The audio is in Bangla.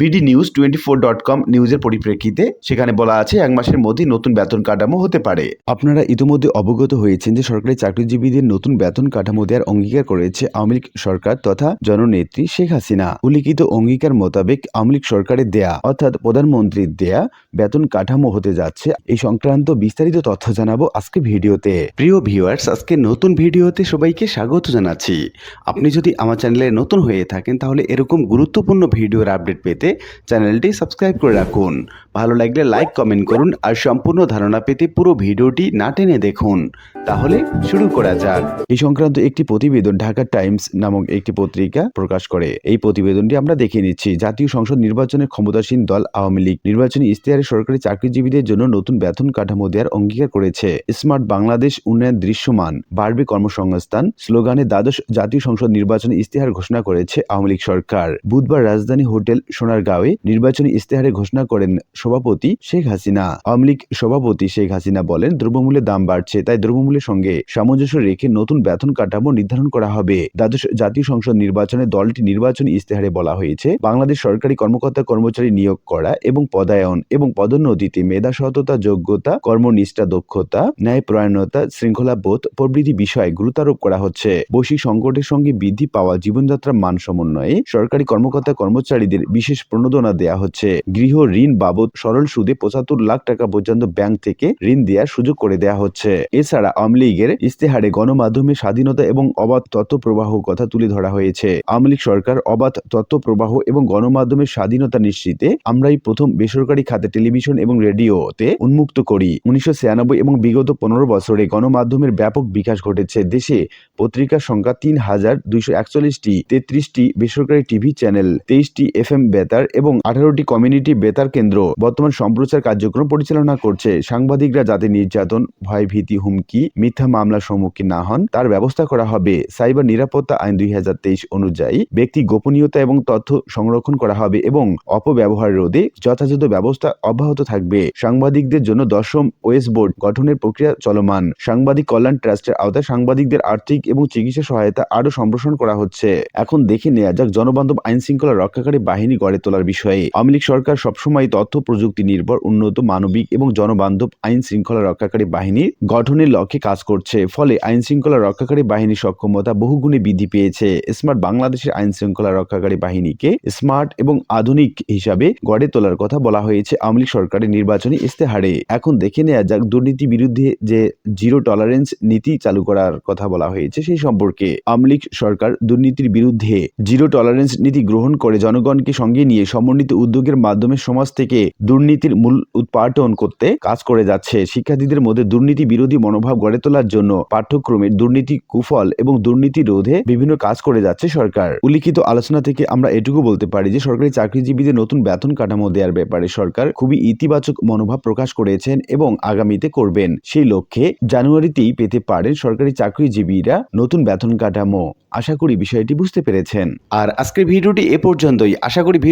BD news twenty four dot com নিউজের পরিপ্রেক্ষিতে সেখানে বলা আছে এক মাসের মধ্যেই নতুন বেতন কাঠামো হতে পারে। আপনারা ইতিমধ্যে অবগত হয়েছেন যে সরকারি চাকরিজীবীদের নতুন বেতন কাঠামো দেওয়ার অঙ্গীকার করেছে আওয়ামী লীগ সরকার তথা জননেত্রী শেখ হাসিনা। উল্লিখিত অঙ্গীকার মোতাবেক আওয়ামী লীগ সরকারের দেয়া অর্থাৎ প্রধানমন্ত্রীর দেয়া বেতন কাঠামো হতে যাচ্ছে। এই সংক্রান্ত বিস্তারিত তথ্য জানাব আজকে ভিডিওতে। প্রিয় ভিউয়ার্স, আজকে নতুন ভিডিওতে সবাইকে স্বাগত জানাচ্ছি। আপনি যদি আমার চ্যানেলে নতুন হয়ে থাকেন তাহলে এরকম গুরুত্বপূর্ণ ভিডিওর আপডেট পেতে চ্যানেলটি সাবস্ক্রাইব করে রাখুন। ভালো লাগলে লাইক কমেন্ট করুন আর সম্পূর্ণ ধারণা পেতে পুরো ভিডিওটি না টেনে দেখুন। তাহলে শুরু করা যাক। এই সংক্রান্ত একটি প্রতিবেদন ঢাকা টাইমস নামক একটি পত্রিকা প্রকাশ করে। এই প্রতিবেদনটি আমরা দেখে নিচ্ছি। জাতীয় সংসদ নির্বাচনের ক্ষমতাসীন দল আওয়ামী লীগ নির্বাচনী ইশতেহারে সরকারি চাকরিজীবীদের জন্য নতুন বেতন কাঠামো দেওয়ার অঙ্গীকার করেছে। স্মার্ট বাংলাদেশ উন্নয়ন দৃশ্যমান, বাড়বে কর্মসংস্থান, স্লোগানে দ্বাদশ জাতীয় সংসদ নির্বাচনী ইশতেহার ঘোষণা করেছে আওয়ামী লীগ সরকার। বুধবার রাজধানী হোটেল সোনারগাঁওয়ে নির্বাচনী ইশতেহারে ঘোষণা করেন সভাপতি শেখ হাসিনা। আওয়ামী লীগ সভাপতি শেখ হাসিনা বলেন, দ্রব্যমূল্যের দাম বাড়ছে, তাই দ্রব্যমূল্যের সঙ্গে সামঞ্জস্য রেখে নতুন বেতন কাঠামো নির্ধারণ করা হবে। দ্বাদশ জাতীয় সংসদ নির্বাচনে দলটি নির্বাচনী ইশতেহারে বলা হয়েছে, বাংলাদেশ সরকারি কর্মকর্তা কর্মচারী নিয়োগ করা এবং পদায়ন এবং পদোন্নতিতে মেধা সততা, যোগ্যতা, কর্মনিষ্ঠা, দক্ষতা ন্যায়পরায়ণতা শৃঙ্খলা বোধ প্রভৃতি বিষয়ে গুরুত্বারোপ করা হচ্ছে। বৈশ্বিক সংকটের সঙ্গে বৃদ্ধি পাওয়া জীবনযাত্রার মান সমন্বয়ে সরকারি কর্মকর্তা কর্মচারীদের বিশেষ প্রণোদনা দেয়া হচ্ছে। গৃহ ঋণ বাবদ সরল সুদে পঁচাত্তর লাখ টাকা পর্যন্ত ব্যাংক থেকে ঋণ দেওয়ার সুযোগ করে দেওয়া হচ্ছে। এছাড়া আওয়ামী লীগের ইস্তেহারে গণমাধ্যমের স্বাধীনতা এবং অবাধ তথ্য প্রবাহ কথা তুলে ধরা হয়েছে। আওয়ামী লীগ সরকার অবাধ তথ্য প্রবাহ এবং গণমাধ্যমের স্বাধীনতা নিশ্চিতে আমরাই প্রথম বেসরকারি খাতে টেলিভিশন এবং রেডিওতে উন্মুক্ত করি। উনিশশো ছিয়ানব্বই এবং বিগত পনেরো বছরে গণমাধ্যমের ব্যাপক বিকাশ ঘটেছে। দেশে পত্রিকার সংখ্যা তিন হাজার দুইশো একচল্লিশটি, তেত্রিশটি বেসরকারি টিভি চ্যানেল, তেইশটি এফ এম বেতার এবং আঠারোটি কমিউনিটি বেতার কেন্দ্র। বর্তমান সম্প্রচার কার্যক্রম পরিচালনা করছে সাংবাদিকরা যাতে নির্যাতন, ভয়, ভীতি, হুমকি, মিথ্যা মামলার সম্মুখীন না হন। তার ব্যবস্থা করা হবে সাইবার নিরাপত্তা আইন দুই হাজার তেইশ অনুযায়ী। ব্যক্তি গোপনীয়তা এবং তথ্য সংরক্ষণ করা হবে এবং অপব্যবহার রোধে যথাযথ ব্যবস্থা অব্যাহত থাকবে। সাংবাদিকদের জন্য দশম ওয়েস বোর্ড গঠনের প্রক্রিয়া চলমান। সাংবাদিক কল্যাণ ট্রাস্টের আওতায় সাংবাদিকদের আর্থিক এবং চিকিৎসা সহায়তা আরও সম্প্রসারণ করা হচ্ছে। এখন দেখে নেওয়া যাক জনবান্ধব আইন শৃঙ্খলা রক্ষাকারী বাহিনী গড়ে তোলার বিষয়ে আওয়ামী লীগ সরকার সবসময় তথ্য, প্রযুক্তি নির্ভর, উন্নত, মানবিক এবং জনবান্ধব আইন শৃঙ্খলা রক্ষাকারী বাহিনী গঠনের লক্ষ্যে কাজ করছে। ফলে আইন শৃঙ্খলা রক্ষাকারী বাহিনীর সক্ষমতা বহুগুণে বৃদ্ধি পেয়েছে। স্মার্ট বাংলাদেশের আইন শৃঙ্খলা রক্ষাকারী বাহিনীকে স্মার্ট এবং আধুনিক হিসাবে গড়ে তোলার কথা বলা হয়েছে আওয়ামী লীগ সরকারের নির্বাচনী ইস্তেহারে এখন দেখে নেওয়া যাক দুর্নীতি বিরুদ্ধে যে জিরো টলারেন্স নীতি চালু করার কথা বলা হয়েছে সেই সম্পর্কে। আওয়ামী লীগ সরকার দুর্নীতির বিরুদ্ধে জিরো টলারেন্স নীতি গ্রহণ করে জনগণকে সঙ্গে নিয়ে সমন্বিত উদ্যোগের মাধ্যমে সমাজ থেকে দুর্নীতির মূল উৎপাটন করতে কাজ করে যাচ্ছে। শিক্ষার্থীদের মধ্যে দুর্নীতি বিরোধী মনোভাব গড়ে তোলার জন্য পাঠ্যক্রমের দুর্নীতি কুফল এবং দুর্নীতি রোধে বিভিন্ন কাজ করে যাচ্ছে সরকার। উল্লিখিত আলোচনা থেকে আমরা এটুকু বলতে পারি যে, সরকারি চাকরিজীবীদের নতুন বেতন কাঠামো দেওয়ার ব্যাপারে সরকার খুবই ইতিবাচক মনোভাব প্রকাশ করেছেন এবং আগামীতে করবেন। সেই লক্ষ্যে জানুয়ারিতেই পেতে পারেন সরকারি চাকরিজীবীরা নতুন বেতন কাঠামো। আশা করি বিষয়টি বুঝতে পেরেছেন। আর আজকের ভিডিওটি এ পর্যন্তই। আশা করি